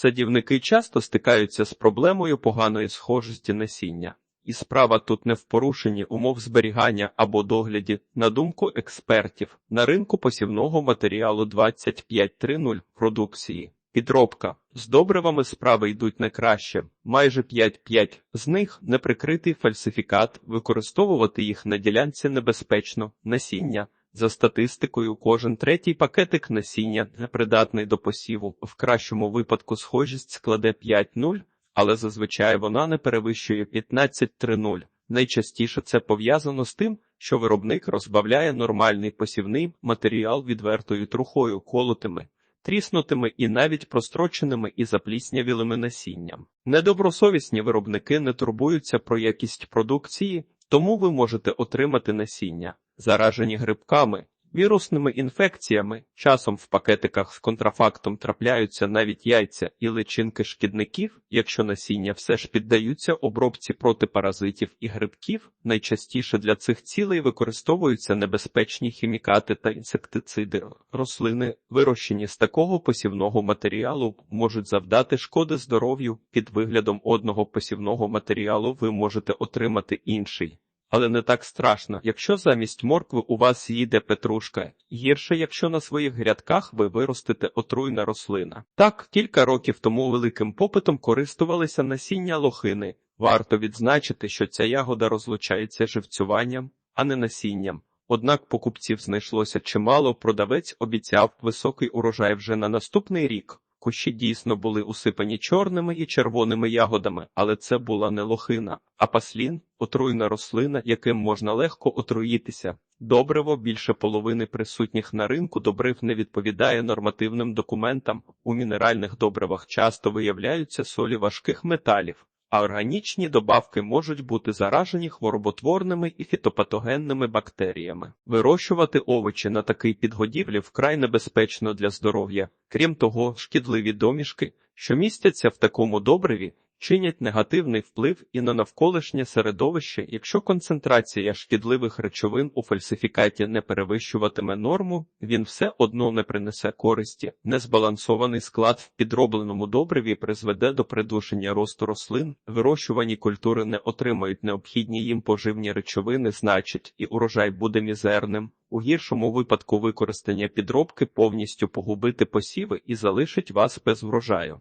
Садівники часто стикаються з проблемою поганої схожості насіння. І справа тут не в порушенні умов зберігання або догляді, на думку експертів, на ринку посівного матеріалу 25.3.0 продукції. Підробка з добривами справи йдуть не краще. Майже 5-5 з них неприкритий фальсифікат, використовувати їх на ділянці небезпечно, насіння. За статистикою, кожен третій пакетик насіння непридатний до посіву. В кращому випадку схожість складе 5-0, але зазвичай вона не перевищує 15-3-0. Найчастіше це пов'язано з тим, що виробник розбавляє нормальний посівний матеріал відвертою трухою, колотими, тріснутими і навіть простроченими і запліснявілими насінням. Недобросовісні виробники не турбуються про якість продукції, тому ви можете отримати насіння, заражені грибками, вірусними інфекціями. Часом в пакетиках з контрафактом трапляються навіть яйця і личинки шкідників, якщо насіння все ж піддаються обробці проти паразитів і грибків. Найчастіше для цих цілей використовуються небезпечні хімікати та інсектициди. Рослини, вирощені з такого посівного матеріалу, можуть завдати шкоди здоров'ю. Під виглядом одного посівного матеріалу ви можете отримати інший. Але не так страшно, якщо замість моркви у вас їде петрушка, гірше, якщо на своїх грядках ви виростите отруйна рослина. Так, кілька років тому великим попитом користувалися насіння лохини. Варто відзначити, що ця ягода розлучається живцюванням, а не насінням. Однак покупців знайшлося чимало, продавець обіцяв високий урожай вже на наступний рік. Кущі дійсно були усипані чорними і червоними ягодами, але це була не лохина, а паслін, отруйна рослина, яким можна легко отруїтися. Добриво більше половини присутніх на ринку добрив не відповідає нормативним документам. У мінеральних добривах часто виявляються солі важких металів, а органічні добавки можуть бути заражені хвороботворними і фітопатогенними бактеріями. Вирощувати овочі на такій підгодівлі вкрай небезпечно для здоров'я. Крім того, шкідливі домішки, що містяться в такому добриві, чинять негативний вплив і на навколишнє середовище, якщо концентрація шкідливих речовин у фальсифікаті не перевищуватиме норму, він все одно не принесе користі. Незбалансований склад в підробленому добриві призведе до придушення росту рослин, вирощувані культури не отримають необхідні їм поживні речовини, значить, і урожай буде мізерним. У гіршому випадку використання підробки повністю погубити посіви і залишить вас без врожаю.